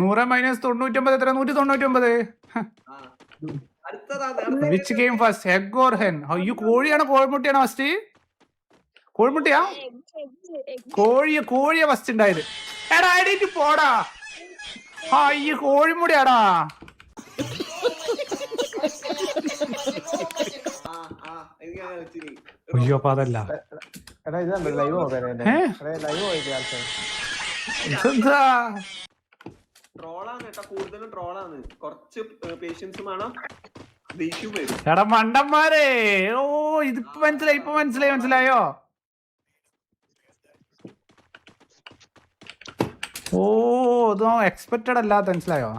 നൂറ് മൈനസ് തൊണ്ണൂറ്റൊമ്പത് എത്ര നൂറ്റി തൊണ്ണൂറ്റൊമ്പത് which game first egg or hen അയ്യോ കോഴിയാണോ കോഴിമുട്ടിയാണോ ഫസ്റ്റ് കോഴിമുട്ടിയാ? കോഴിയ കോഴിയ ഫസ്റ്റ് ഉണ്ടായത്. എടാ എടീറ്റ് പോടാ. അയ്യോ കോഴിമുടിയാടാ. അയ്യോ അപ്പൊ അതല്ല. ലൈവ്? ലൈവ് ഇതെന്താ? ട്രോളാണ് കേട്ടോ കൂടുതലും ട്രോളാണ് കുറച്ച് പേഷ്യൻസ് വേണം. എടാ മണ്ടന്മാരെ! ഓ ഇതിപ്പോ മനസ്സിലായി ഇപ്പൊ മനസ്സിലായി മനസ്സിലായോ? ഓ ഇതോ എക്സ്പെക്റ്റഡ് അല്ലാത്ത മനസ്സിലായോ?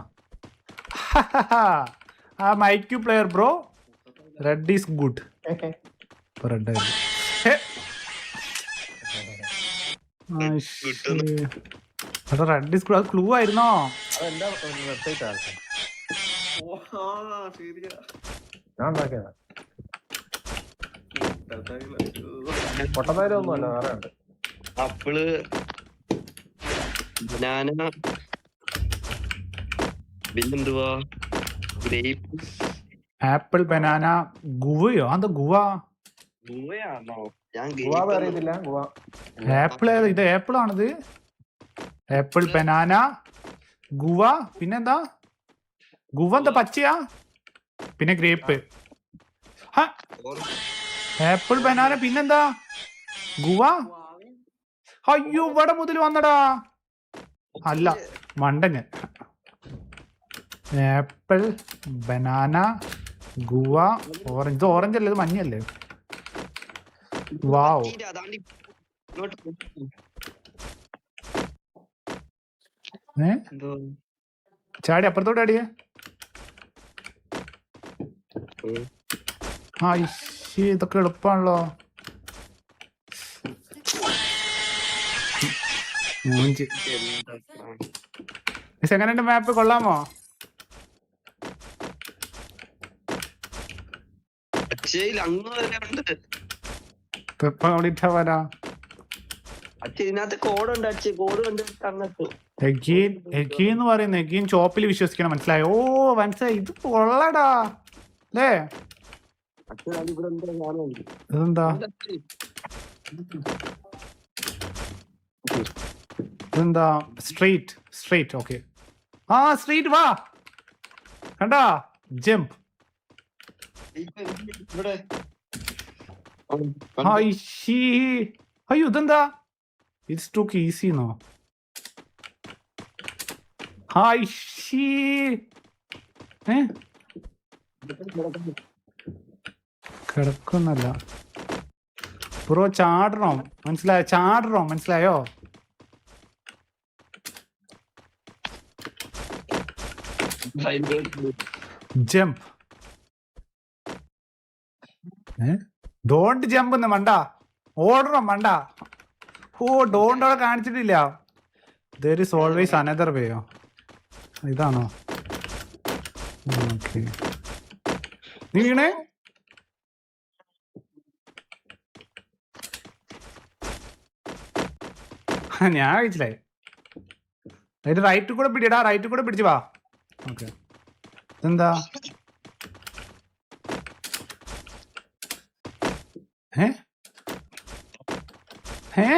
ആ മൈക്യു player bro red is good red red is good അത് ക്ലൂ ആയിരുന്നോ? അതെന്റെ വെബ്സൈറ്റ് ആണ് ഓ ആ ശരിയാ. ഞാൻ ഉണ്ടാക്കിയതാ. വേറെ ഉണ്ട്. ആപ്പിൾ ബനാന പിന്നെന്തുവാ? ഗ്രേപ്പ്. ആപ്പിൾ ബനാന ഗുവയോ? അത് ഗുവ? ഗുവയാണോ? ഞാൻ അറിയത്തില്ല ഗുവാ. ആപ്പിൾ ഇത് ആപ്പിൾ ആണിത് ആപ്പിൾ ബനാന ഗുവ പിന്നെന്താ? ഗുവ എന്താ പച്ചയാ? പിന്നെ ഗ്രേപ്പ്. ആപ്പിൾ ബനാന പിന്നെന്താ? ഗുവ? അയ്യോ ഇവിടെ മുതൽ വന്നടാ. അല്ല മണ്ടഞ്ഞ് ആപ്പിൾ ബനാന ഗുവ ഓറഞ്ച്. ഇത് ഓറഞ്ച് അല്ലേ ഇത് മഞ്ഞല്ലേ? വാവ് പറ്റിയില്ല, അതാണ്ട് ഇങ്ങോട്ട് പോ. ഏ? ചാടി അപ്പുറത്തോട്ട് അടിയേ. ആ ഇതൊക്കെ എളുപ്പമാണല്ലോ എങ്ങനെ എങ്ങനെയുണ്ട് മാപ്പ്? കൊള്ളാമോ? ഇതിനകത്ത് കോഡ് ഉണ്ട് അച്ഛ കോഡ് കണ്ട് അങ്ങത്ത് എഗീൻ എഗീൻ എന്ന് പറയുന്നത് എഗീൻ ചോപ്പിൽ വിശ്വസിക്കണം മനസ്സിലായി? ഓ മനസ്സിലായി. ഇത് കൊള്ളടാ. അല്ലേ? ഇതെന്താ? ഇതെന്താ? Street street okay. ആ സ്ട്രീറ്റ് വാ. കണ്ടാ? ജംപ് അയ്യോ ഇതെന്താ? ഇറ്റ്സ് ടു ഈസിന്നോ ഐശീ ഏ? കിടക്കുന്നല്ല. ബ്രോ ചാടണോ? മനസ്സിലായോ? ചാടണോ? മനസ്സിലായോ? ജംപ് ഡോണ്ട് ജമ്പ് എന്ന് മണ്ട. ഓടണം മണ്ട. ഓ ഡോണ്ട് അവിടെ കാണിച്ചിട്ടില്ല. ദർ ഇസ് ഓൾവേസ് അനദർ വേയോ ഇതാണോ? നീ വീണേ ഞാൻ കഴിച്ചില്ലേ? അതിന്റെ റൈറ്റ് കൂടെ പിടിയടാ റൈറ്റ് കൂടെ പിടിച്ചു വാ. ഓക്കെ. എന്താ ഏ? ഏ?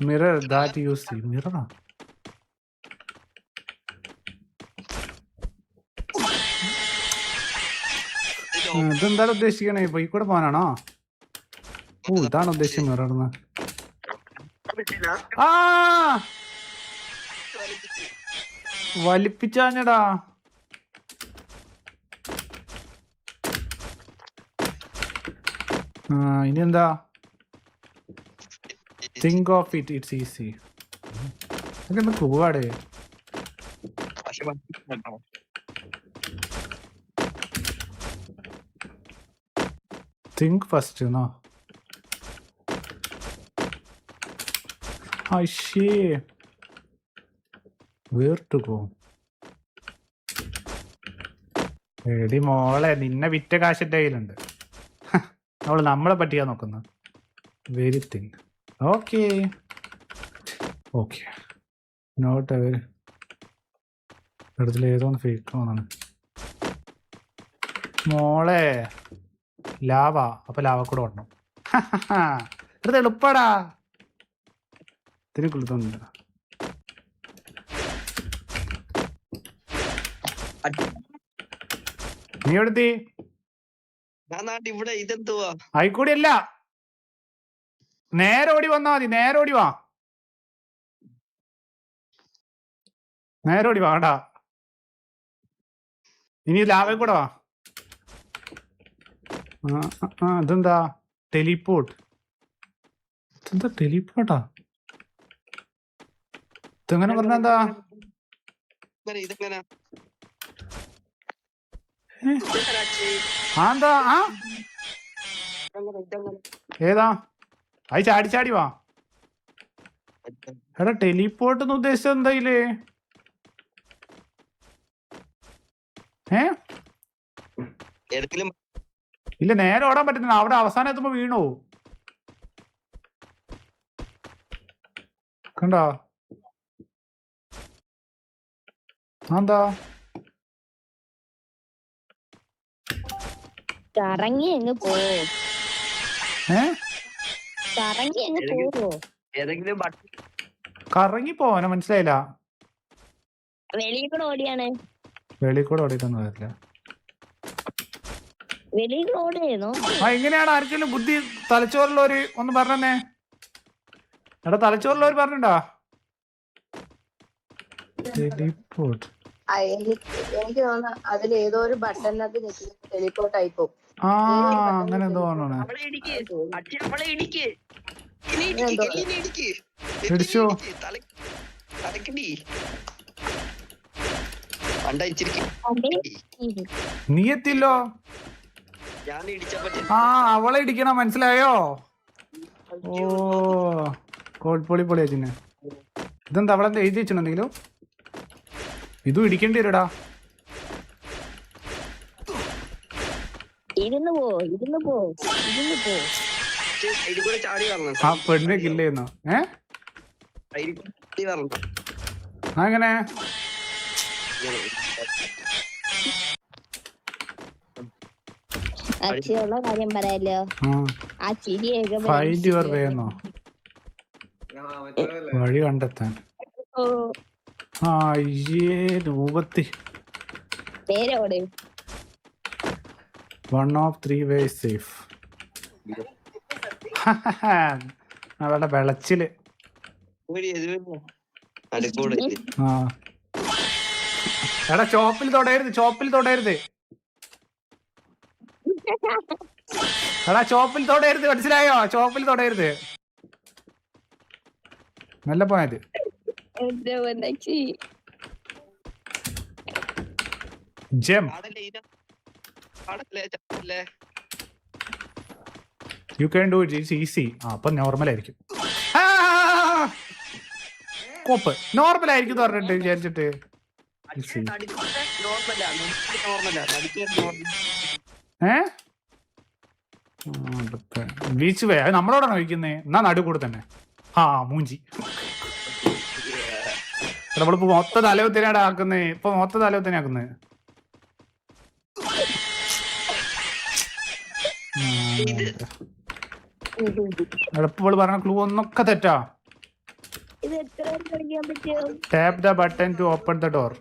മിറർ ദാറ്റ് യൂസ് മിററാ ഇതെന്താണ് ഉദ്ദേശിക്കണേ? ഇപ്പൊ ഈ കൂടെ പോകാനാണോ? ഓ ഇതാണ് ഉദ്ദേശിക്കുന്നത് ഒരാടുന്ന് വലിപ്പിച്ചാഞ്ഞടാ. ഇനി എന്താ? Think of it it's easy എന്താ കൂവാടേ തിങ്ക് know. എന്നോ അയ്യേ Where to go? എടി മോളെ നിന്നെ വിറ്റ കാശ് എന്റെ കയ്യിലുണ്ട്. ഹ, നമ്മളെ പറ്റിയാ നോക്കുന്നത് very thing okay okay not അവർ ഇതിൽ ഏതോ ഫേക്ക് തോന്നാണ് മോളെ ലാവ. അപ്പൊ ലാവ കൂടെ ഓടണം. ഇത് എളുപ്പാടാ. ഇതിന് കുളിത്തൊന്നുമില്ല നീ എവിടെത്തി? ഞാൻ നാട്ടിൽ ഇവിടെ ഇതെന്തുവാ? ആയിക്കൂടി അല്ല നേരെ ഓടി വന്നാ മതി നേരെ ഓടി വാ. നേരെ ഓടി വാടാ. ഇനി ലാവേ കൂടെ വാ. ആ, ഇതെന്താ? ടെലിപ്പോർട്ട് ഇതെന്താ ടെലിപ്പോർട്ടാ ഇതെങ്ങനെ പറഞ്ഞ എന്താ ഇതെങ്ങനെ ഇതെങ്ങനെ? ഏ? ഇതെങ്ങനെ അച്ഛേ? ആ ഏതാ? അത് ചാടി ചാടി വാ. എടാ ടെലിപ്പോർട്ട് എന്ന് ഉദ്ദേശിച്ചത് എന്തായില്ലേ ഏ? ഇല്ല നേരെ ഓടാൻ പറ്റുന്നില്ല. അവിടെ അവസാനം എത്തുമ്പോ വീണു. കണ്ടോ? എന്താ കറങ്ങി അങ്ങ് അങ്ങ് ഏതെങ്കിലും കറങ്ങി പോവാനോ മനസ്സിലായില്ല. വെളിയിൽ കൂടെ ഓടിയാണ്. വെളിയിൽ കൂടെ ഓടിയിട്ടൊന്നും വരില്ല. വെളിയിൽ ആ എങ്ങനെയാണ് ആർക്കെങ്കിലും ബുദ്ധി തലച്ചോറുള്ളവര് ഒന്ന് പറഞ്ഞേ എടാ തലച്ചോറുള്ളവര് പറഞ്ഞിണ്ടാ? ടെലിപ്പോർട്ട് എനിക്ക് എനിക്ക് തോന്നുന്നു അതിൽ ഏതോ ഒരു ബട്ടണിനകത്ത് ഞെക്കി ടെലിപോർട്ട് ആയി പോകും. ആ അങ്ങനെ എന്തോ പറഞ്ഞോണേ അവളെ ഇടിക്ക്. അച്ഛൻ അവളെ ഇടിക്ക്. ഇനി ഇടിക്ക് എന്തോ? കെല്ലിനെ ഇടിക്ക്. ഇടിച്ചോ? ഇടിക്ക്, തല തലക്കടി. പണ്ട ഇച്ചിരിക്ക്. നീ എത്തില്ലോ ഞാൻ ഇടിച്ചപ്പോ ആ അവളെ ഇടിക്കണം മനസ്സിലായോ? ഓ കോഴിപ്പൊളി പൊളി അച്ഛന് ഇതെന്താ അവളെ എന്താ എഴുതി വെച്ചിട്ടുണ്ടെങ്കിലും ഇതും ഇടിക്കേണ്ടി വരുടാ ഇരുന്ന് പോ ഇരുന്ന് പോ ഇരുന്ന് പോ. ആ പെണ്ണിനെ കില്ല ചെയ്യുന്നു. ഏ? അങ്ങനെ അച്ഛനുള്ള കാര്യം പറയാലോ? ആ. ചിരിയൊക്കെ ഫൈൻഡ് യുവർ വേ എന്നോ? വഴി കണ്ടെത്താൻ. ആ അയ്യേ രൂപത്തി. നേരെ ഓട് one of three way safe അവളുടെ വെളച്ചിൽ. എടാ ചോപ്പിൽ തൊടയരുത് ചോപ്പിൽ തൊടയരുത് എടാ ചോപ്പിൽ തൊടരുത് മനസ്സിലായോ? ചോപ്പിൽ തൊടരുത്. നല്ല പോയത് gem you can do it easy ആ അപ്പൊ നോർമൽ ആയിരിക്കും! കോപ്പ് നോർമൽ ആയിരിക്കും പറഞ്ഞിട്ട് വിചാരിച്ചിട്ട്. Easy. നോർമലാ നോർമലാ നടിക്കാൻ നോർമൽ ഏ ബീച്ച് വേ അത് നമ്മളോടാണ് ചോദിക്കുന്നേ? എന്നാ നടുക്കൂടെ തന്നെ. ആ മൂഞ്ചി. നമ്മളിപ്പോ മൊത്ത തലവത്തിനാണ് ആക്കുന്നത് ഇപ്പൊ മൊത്ത തലവത്തിനെ എളുപ്പൾ എളുപ്പവൾ പറഞ്ഞ ക്ലൂ ഒന്നൊക്കെ തെറ്റാ. Tap the button to open the door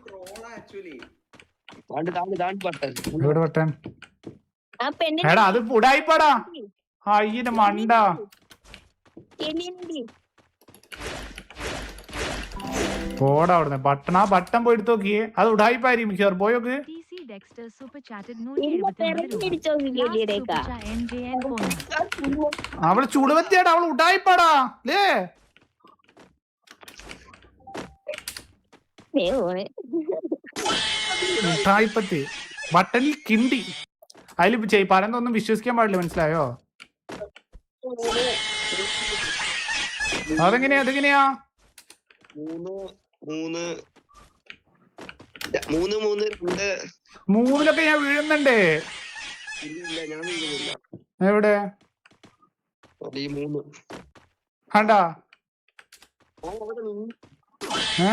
button എടാ അത് ഉടായിപ്പാടാ. അയ്യന് മണ്ട. പോടാ അവിടുന്ന്. ബട്ടൺ ആ ബട്ടൺ പോയി എടുത്ത് നോക്കിയേ. അത് ഉടായിപ്പായിരിക്കും മിക്കവാറും. പോയോക്ക് TC Dexter super chatted ഇല്ല 179 പെരഞ്ഞു രൂപ. പിടിച്ചോ Last കിളിയുടെയൊക്കെ super chat NJN Pona. അവൾ ചുടുവത്തിയാടാ അവൾ ഉടായിപ്പാടാ. ലേ. ഉടായിപ്പത്തി. ബട്ടണിൽ കിണ്ടി. അതിൽ ചെയ് പറയുന്നൊന്നും വിശ്വസിക്കാൻ പാടില്ല മനസ്സിലായോ? അതെങ്ങനെയാ അതെങ്ങനെയാ? മൂന്നിലൊക്കെ ഞാൻ വീഴുന്നുണ്ടേ. എവിടെ? കണ്ടാ ഏ?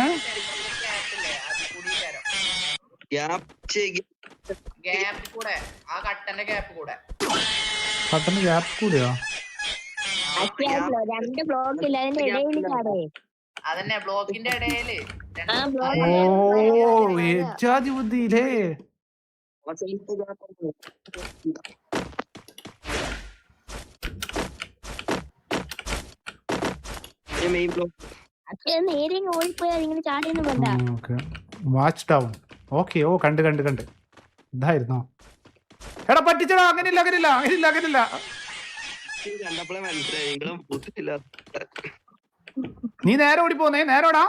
ഗ്യാപ്പ് ഗ്യാപ്പ് കൂടെ. ആ കട്ടന്റെ ഗ്യാപ്പ് കൂടെ. കട്ടന്റെ ഗ്യാപ്പ് കൂടിയോ? രണ്ട് ബ്ലോക്ക് ഇല്ല. അതിന്റെ ഇടയിൽ അതന്നെ ബ്ലോക്കിന്റെ ഇടയിൽ. ഓ ഏജാതി അത്യാവശ്യം നേരെ ഓടിപ്പോയാൽ ഓടിപ്പോയാ ഇങ്ങനെ ചാടിയൊന്നും വേണ്ട. വാച്ച് ഡൗൺ ഓക്കെ ഓ കണ്ട് കണ്ട് കണ്ട്. ഇതായിരുന്നോ? എടാ പറ്റിച്ചടാ അങ്ങനില്ല അങ്ങനില്ല അങ്ങനില്ല അങ്ങനില്ല കണ്ടപ്പോഴേ മനസ്സിലായി നിങ്ങളും ബുദ്ധിയില്ല നീ നേരെ ഓടി പോന്നേ നേരോടാ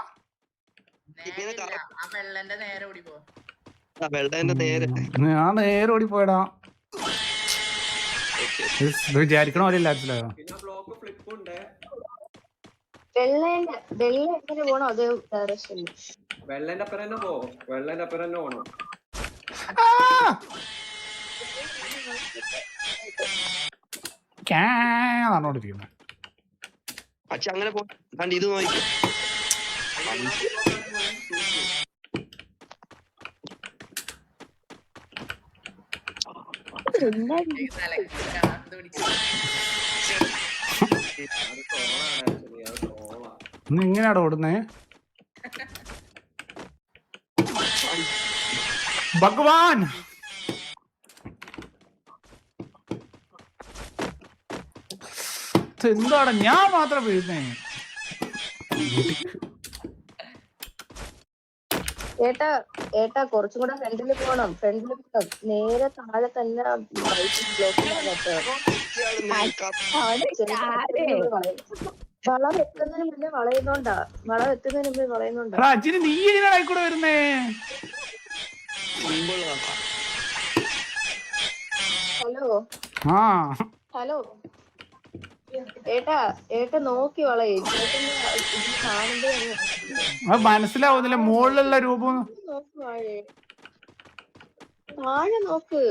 ആ വെള്ളന്റെ നേരെ ഓടാ പോ. വെള്ളന്റെ നേരെ. ഞാൻ നേരെ ഓടി പോയടാ. ഇത് വിചാരിക്കണ പോലെ ഇല്ല മനസ്സിലായോ? ബ്ലോക്ക് ഫ്ലിപ്പ് ഉണ്ട്. വെള്ളേന്റെ വെള്ള എങ്ങനെ പോണോ? അത് ഡയറക്ഷനിൽ വെള്ളന്റെ അപ്പുറം തന്നെ പോ വെള്ളന്റെ അപ്പുറം തന്നെ പോണം. പറഞ്ഞോണ്ടിരിക്കുന്നത് പക്ഷെ അങ്ങനെ പോ. കണ്ട് ഇത് നോക്കി. ഈ ഭഗവാൻ! എന്താണ്? ഞാൻ മാത്രം വീഴുന്നേ. ഏട്ടാ ഏട്ടാ കുറച്ചും കൂടെ ഫ്രണ്ടിൽ പോണം. ഫ്രണ്ടിൽ നേരെ താഴെ തന്നെ വളം എത്തുന്നതിന് മുന്നേ വളയുന്നോണ്ടാ. വളം എത്തുന്നതിന് മുന്നേ വളയുന്നോണ്ടാ. നീ ഇതിനായിക്കൂടെ വരുന്നേ? ഹലോ. ആ. ഹലോ. ഏട്ടാ ഏട്ട നോക്കി വളയേ മനസ്സിലാവുന്നില്ല. മുകളിലുള്ള രൂപം നോക്ക് താഴെ നോക്ക്.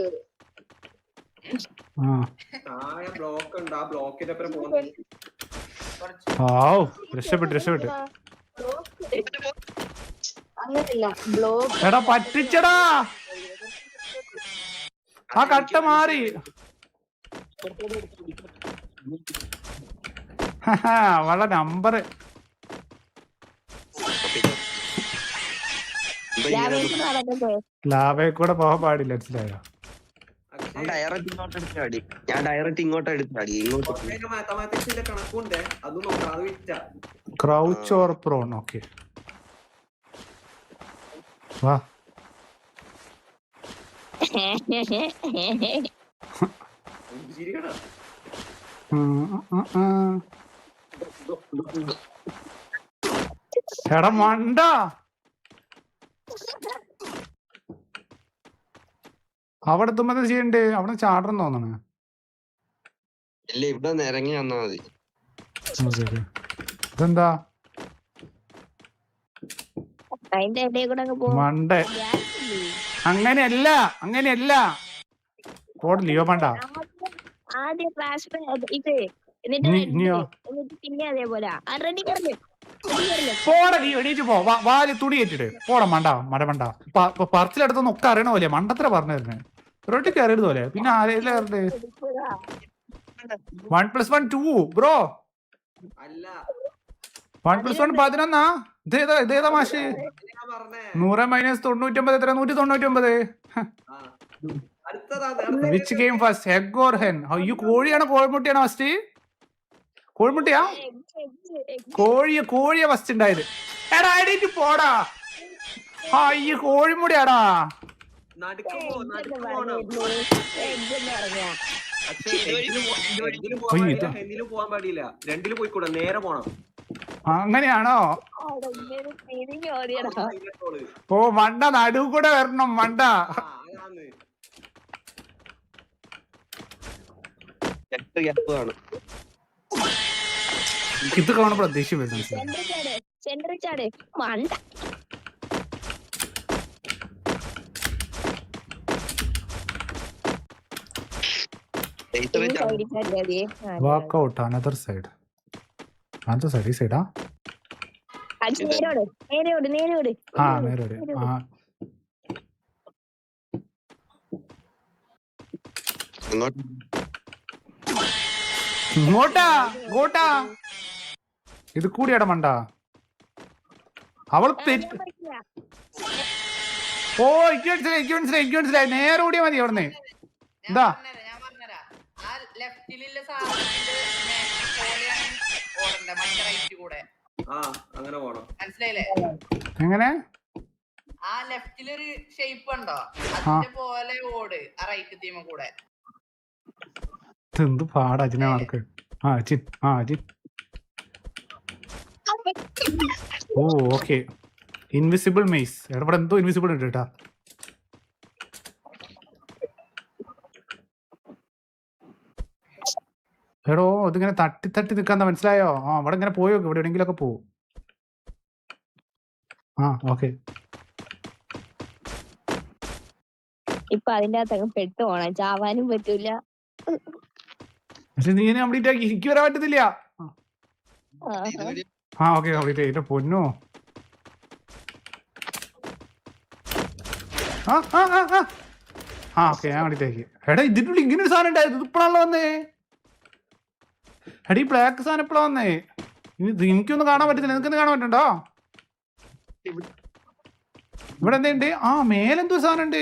രക്ഷപ്പെട്ടു രക്ഷപ്പെട്ടു. ബ്ലോക്ക് അങ്ങനെയല്ല ബ്ലോഗ് എടാ പറ്റിച്ചടാ. ആ കട്ട മാറി. ഹഹാ, അവളെ നമ്പർ ലാബേ കൂടെ പോകാൻ പാടില്ല മനസ്സിലായോ? അക്ഷയ് ഡയറക്റ്റ് ഇങ്ങോട്ട് എടുത്താടി ഞാൻ ഡയറക്റ്റ് ഇങ്ങോട്ട് എടുത്താടി ഇങ്ങോട്ട് ക്രൗച്ച് ഓർ പ്രോൺ ഓക്കെ വാ. എടാ മണ്ട. അവിടെ എത്തുമ്പോ ചെയ്യണ്ടേ അവിടെ ചാടണം തോന്നണ ഇല്ല ഇവിടെ ഇറങ്ങി വന്നാ മതി. ഇതെന്താ? അതിന്റെ ഇടയിൽ കൂടെ അങ്ങ് പോകും. മണ്ട. അങ്ങനെയല്ല അങ്ങനെയല്ല. പോടില്ലയോ മണ്ട. ആദ്യം ഫ്ലാഷ് ഇത്. എന്നിട്ട് നീ- red, നീയോ? എന്നിട്ട് പിന്നെ അതേപോലെ. ആ റെഡി കറങ്ങ് പോടാ നീ എണീറ്റ് പോ. വാ- വാൽ തുണി ഏറ്റിട്ട് പോടാ മണ്ട മട മണ്ട. പറച്ചിലെടുത്തൊന്നും ഒക്കെ അറിയണ പോലെ മണ്ടത്ര പറഞ്ഞു തരുന്നേ. റൊട്ടി കയറിയത് പോലെ. പിന്നെ ആരെയല്ലേ എടുക്കുക. One plus one two bro. അല്ല. വൺ പ്ലസ് വൺ പതിനൊന്നാ? ഇതേതാ മാഷ്. നൂറ് മൈനസ് തൊണ്ണൂറ്റൊമ്പത് എത്ര നൂറ്റി തൊണ്ണൂറ്റൊമ്പത് which game first egg or hen അയ്യോ കോഴിയാണ് കോഴിമുട്ടിയാണോ ഫസ്റ്റ് കോഴിമുട്ടിയാ കോഴി. കോഴിയ കോഴിയ ഫസ്റ്റ് ഉണ്ടായത്. എടാ എടീറ്റ് പോടാ. ആ ഈ കോഴിമുടിയാടാ. നടുക്ക് പോ Egg നടുക്ക് എന്ന് പോണം. പറയുന്നു. Egg എന്ന് പറഞ്ഞാ. അക്ഷയ് എങ്കിലും പോ- എങ്കിലും പോകാൻ ഉയ്യ്, പാടില്ല. ഇതാ. ഹെന്നിലും പോകാൻ പാടില്ല. രണ്ടിലും പോയിക്കൂടാ നേരെ പോണം. അങ്ങനെയാണോ. ഓ മണ്ട നടുവ് കൂടെ വരണം മണ്ട ഇത് കാണുമ്പോൾ പ്രതീക്ഷ മണ്ട വാക്ക് ഔട്ട് അനദർ സൈഡ് അത് സരി സൈഡാ ആ നേരോട്. ആ. ഇങ്ങോട്ടാ. ഇങ്ങോട്ടാ ഇത് കൂടിയാടാ മണ്ട. അവൾ തെറ്റ് ഓ എനിക്ക് മനസ്സിലായി എനിക്ക് മനസ്സിലായി എനിക്ക് മനസ്സിലായി. നേരെ ഓടിയാ മതി അവിടുന്ന്. എന്താ ലെഫ്റ്റിലുള്ള സാധനത്തിന്റെ ഓടണ്ടേ മറ്റേ റൈറ്റ് കൂടെ. ആ അങ്ങനെ പോണം. മനസ്സിലായില്ലേ? എങ്ങനെ? ആ ലെഫ്റ്റിലൊരു ഷേപ്പ് ഉണ്ടോ? അതിന്റെ പോലെ ഓട്. ആ റൈറ്റ് തീമ കൂടെ. എന്ത് പാടാ അജിനെ മാർക്ക്. ആ അജിൻ. ആ അജിൻ. ഓ ഓക്കെ. ഇൻവിസിബിൾ മെയ്സ് എടാ എന്തോ ഇൻവിസിബിൾ ഉണ്ട് കേട്ടാ എടോ ഇതിങ്ങനെ തട്ടി തട്ടി നിൽക്കാന്ന മനസ്സിലായോ? ആ അവിടെ ഇങ്ങനെ പോയോ? ഇവിടെ എവിടെയെങ്കിലൊക്കെ പോവും. ആ ഓക്കെ. ഇപ്പൊ അതിന്റെ അകത്തൊക്കെ പെട്ട് പോണം. ചാവാനും പറ്റൂല. പക്ഷെ നീ കംപ്ലീറ്റ് ആക്കി. എനിക്ക് വരാൻ പറ്റത്തില്ല. ആ ഓക്കെ കംപ്ലീറ്റ് എന്റെ പൊന്നോ. ആ ആ ആ ആ. ആ ഓക്കെ ഞാൻ കംപ്ലീറ്റ് ആക്കി. എടാ ഇതിന്റെ ഉള്ളിൽ ഇങ്ങനെ ഒരു സാധനം ഉണ്ടായിരുന്നു. ഇപ്പോഴാണല്ലോ വന്നേ. എടാ ബ്ലാക്ക് സാധനം എപ്പോഴാ വന്നേ? എനിക്കൊന്നും കാണാൻ പറ്റുന്നില്ല നിനക്കൊന്നും കാണാൻ പറ്റണ്ടോ? ഇവിടെ എന്തുണ്ട്? ആ മേലെന്തോ സാധനം ഉണ്ട്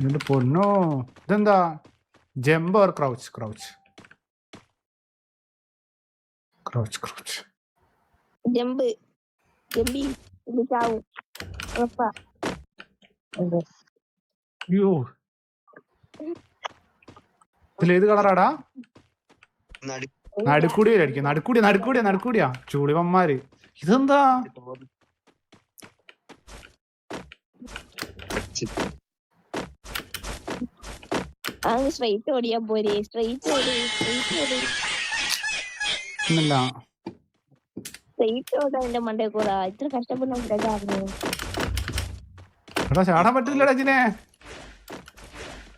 എന്റെ പൊന്നോ. ഇതെന്താ? Jump or crouch crouch crouch crouch jump. ചാവും. അയ്യോ. ഇതിലേത് കളറാടാ? നടുക്ക് നടുക്കൂടിയായിരിക്കും നടുക്കൂടിയ നടുക്കൂടിയ നടുക്കൂടിയാ. ചൂളിവന്മാര്. ഇതെന്താ? സ്ട്രൈറ്റ് ഓടിയാ പോരെ. സ്ട്രൈറ്റ് ഓടി സ്ട്രൈറ്റ് ഓടി. സ്ട്രൈറ്റ് ഓടാ എന്റെ മണ്ടേ കൂടാ. ഇത്ര കഷ്ടപ്പെടുന്ന ചാടാൻ പറ്റില്ലടാ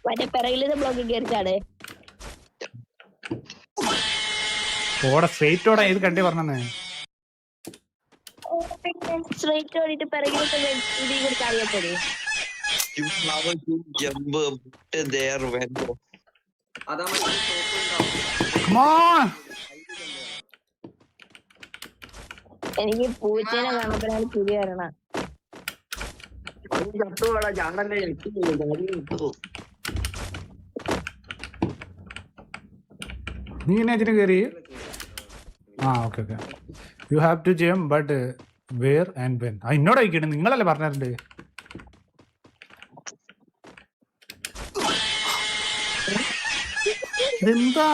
മറ്റേ പിറകിലത്തെ ബ്ലോക്ക് കയറി ചാടേ ഓടെ സ്ട്രേറ്റ് ഓടാ ഏത് കണ്ടി പറഞ്ഞേ സ്ട്രൈറ്റ് ഓടിയിട്ട് പിറകിലത്തെ ഇതിൽ കൂടി ചാടിയാ പോരെ? You have to jump but there when അതാ മറ്റേ ഷോപ്പ് ഉണ്ടാവും. എനിക്ക് പൂച്ചേനെ കാണുമ്പോഴാണ് ചിരി വരണ. ചത്തുപോടാ ചാടല്ലേ ചത്തു നീ എന്നെ കയറി ആ okay okay you have to jump but where and when ആ എന്നോട് അയക്കണേ നിങ്ങളല്ലേ പറഞ്ഞിട്ടുണ്ട് എന്താ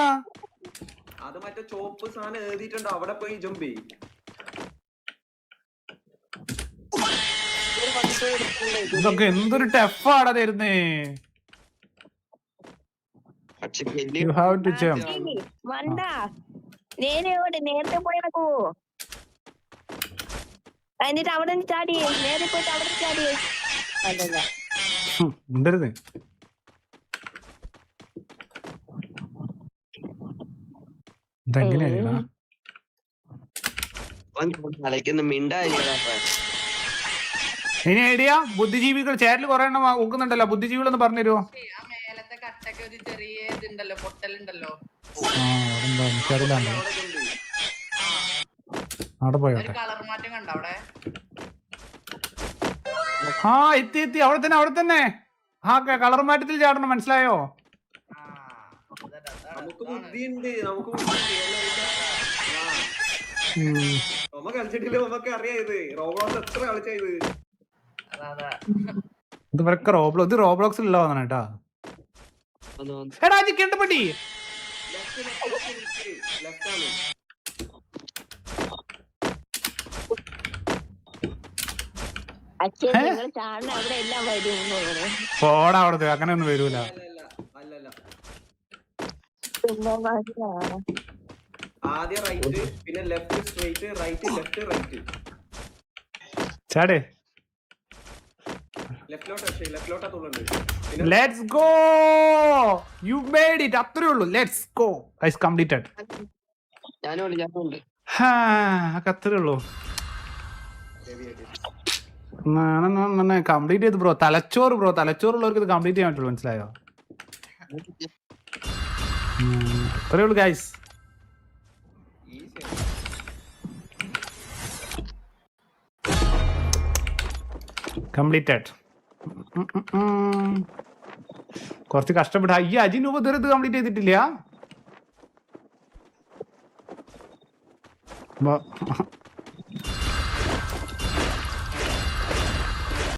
അത് മറ്റേ ചോപ്പ് സാധനം എഴുതിയിട്ടുണ്ടോ അവിടെ പോയി ജമ്പ് ചെയ്യും. ഇതൊക്കെ എന്തൊരു ടഫാടാ തരുന്നേ. പക്ഷെ എന്നിട്ട് അവിടെ നിന്ന് നേരെ പോയിട്ട് അവിടെ നിന്ന് അല്ലല്ല. ഉണ്ടരുത് ഇതെങ്ങനെയാ കളിക്കുന്ന മിണ്ടായിരിക്കണം ഇനി ഐഡിയ ബുദ്ധിജീവികൾ ചേരൽ കുറെ എണ്ണം നോക്കുന്നുണ്ടല്ലോ ബുദ്ധിജീവികൾ ഒന്ന് പറഞ്ഞുതരുമോ പക്ഷേ അവിടെ പോയോട്ടെ കളർ മാറ്റം കണ്ടോ അവിടെ? ആ എത്തി എത്തി. അവിടെ തന്നെ അവിടെ തന്നെ. ആ കളർ മാറ്റത്തിൽ ചാടണം മനസ്സിലായോ? ഇത്. റോബ്ലോക്സ് ഇത്? റോബ്ലോക്സിൽ ഉള്ളതാണ് കേട്ടാ. എടാ എല്ലാം വരും പോടാ അങ്ങനെ ഒന്നും വരൂല. ആദ്യം റൈറ്റ് പിന്നെ left straight right left right ചാടേ ലെഫ്റ്റിലോട്ട് പക്ഷേ ലെഫ്റ്റിലോട്ടാ തുള്ളുണ്ട് പിന്നെ let's go you made it അത്രേ ഉള്ളൂ. ലെറ്റ്സ് ഗോ ഐസ് കംപ്ലീറ്റഡ് അത്രേ ഉള്ളൂ. കംപ്ലീറ്റ് ചെയ്ത് ബ്രോ. തലച്ചോറ് ബ്രോ. തലച്ചോറുള്ളവർക്ക് ഇത് കംപ്ലീറ്റ് ചെയ്യാൻ പറ്റുള്ളൂ. മനസ്സിലായോ? അത്രേ ഉള്ളൂ ഗൈസ് കംപ്ലീറ്റഡ് കുറച്ച് കഷ്ടപ്പെട്ട അയ്യ അജിൻ ഇത് കംപ്ലീറ്റ് ചെയ്തിട്ടില്ല.